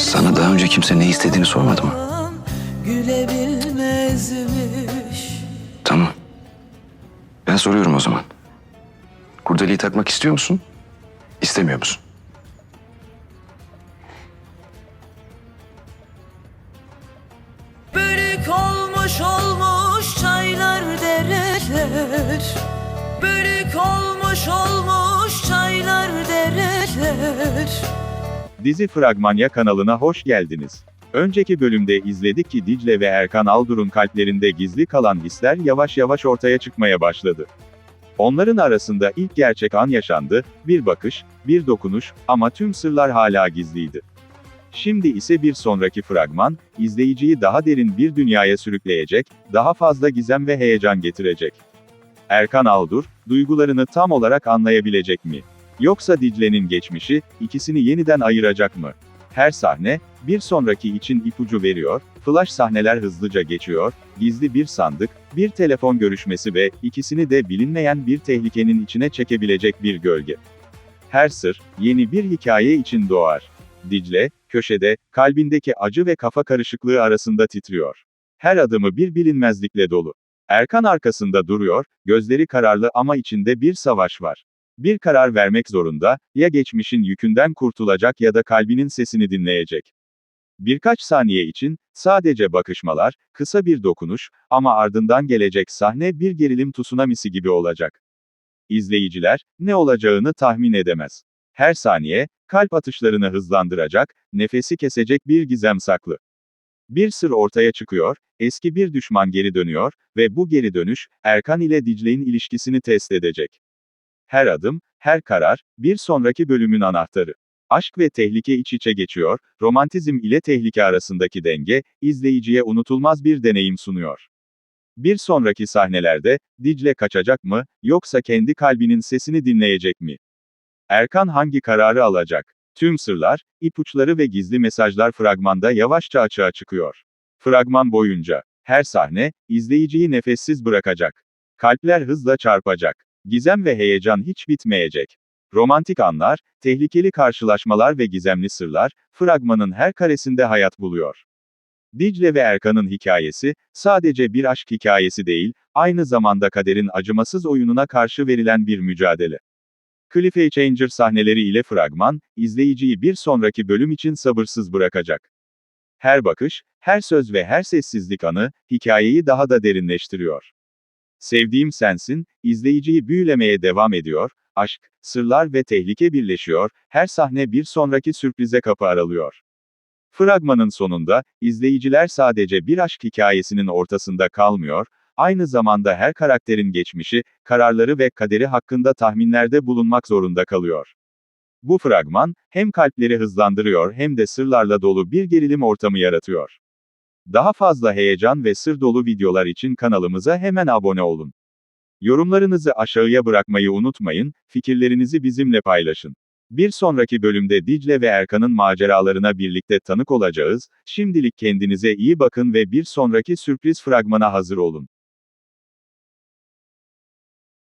Sana daha önce kimse ne istediğini sormadı mı? Gülebilmezmiş Tamam. Ben soruyorum o zaman. Kurdeleyi takmak istiyor musun? İstemiyor musun? Bölük olmuş olmuş çaylar dereler Bölük olmuş olmuş çaylar dereler Dizi Fragmanya kanalına hoş geldiniz. Önceki bölümde izledik ki Dicle ve Erkan Aldur'un kalplerinde gizli kalan hisler yavaş yavaş ortaya çıkmaya başladı. Onların arasında ilk gerçek an yaşandı, bir bakış, bir dokunuş ama tüm sırlar hala gizliydi. Şimdi ise bir sonraki fragman, izleyiciyi daha derin bir dünyaya sürükleyecek, daha fazla gizem ve heyecan getirecek. Erkan Aldur, duygularını tam olarak anlayabilecek mi? Yoksa Dicle'nin geçmişi, ikisini yeniden ayıracak mı? Her sahne, bir sonraki için ipucu veriyor, flash sahneler hızlıca geçiyor, gizli bir sandık, bir telefon görüşmesi ve ikisini de bilinmeyen bir tehlikenin içine çekebilecek bir gölge. Her sır, yeni bir hikaye için doğar. Dicle, köşede, kalbindeki acı ve kafa karışıklığı arasında titriyor. Her adımı bir bilinmezlikle dolu. Erkan arkasında duruyor, gözleri kararlı ama içinde bir savaş var. Bir karar vermek zorunda, ya geçmişin yükünden kurtulacak ya da kalbinin sesini dinleyecek. Birkaç saniye için, sadece bakışmalar, kısa bir dokunuş, ama ardından gelecek sahne bir gerilim tsunamisi gibi olacak. İzleyiciler, ne olacağını tahmin edemez. Her saniye, kalp atışlarını hızlandıracak, nefesi kesecek bir gizem saklı. Bir sır ortaya çıkıyor, eski bir düşman geri dönüyor ve bu geri dönüş, Erkan ile Dicle'in ilişkisini test edecek. Her adım, her karar, bir sonraki bölümün anahtarı. Aşk ve tehlike iç içe geçiyor, romantizm ile tehlike arasındaki denge, izleyiciye unutulmaz bir deneyim sunuyor. Bir sonraki sahnelerde, Dicle kaçacak mı, yoksa kendi kalbinin sesini dinleyecek mi? Erkan hangi kararı alacak? Tüm sırlar, ipuçları ve gizli mesajlar fragmanda yavaşça açığa çıkıyor. Fragman boyunca, her sahne, izleyiciyi nefessiz bırakacak. Kalpler hızla çarpacak. Gizem ve heyecan hiç bitmeyecek. Romantik anlar, tehlikeli karşılaşmalar ve gizemli sırlar, fragmanın her karesinde hayat buluyor. Dicle ve Erkan'ın hikayesi, sadece bir aşk hikayesi değil, aynı zamanda kaderin acımasız oyununa karşı verilen bir mücadele. Cliffhanger sahneleri ile fragman, izleyiciyi bir sonraki bölüm için sabırsız bırakacak. Her bakış, her söz ve her sessizlik anı, hikayeyi daha da derinleştiriyor. Sevdiğim sensin, izleyiciyi büyülemeye devam ediyor, aşk, sırlar ve tehlike birleşiyor, her sahne bir sonraki sürprize kapı aralıyor. Fragmanın sonunda, izleyiciler sadece bir aşk hikayesinin ortasında kalmıyor, aynı zamanda her karakterin geçmişi, kararları ve kaderi hakkında tahminlerde bulunmak zorunda kalıyor. Bu fragman, hem kalpleri hızlandırıyor hem de sırlarla dolu bir gerilim ortamı yaratıyor. Daha fazla heyecan ve sır dolu videolar için kanalımıza hemen abone olun. Yorumlarınızı aşağıya bırakmayı unutmayın, fikirlerinizi bizimle paylaşın. Bir sonraki bölümde Dicle ve Erkan'ın maceralarına birlikte tanık olacağız, şimdilik kendinize iyi bakın ve bir sonraki sürpriz fragmana hazır olun.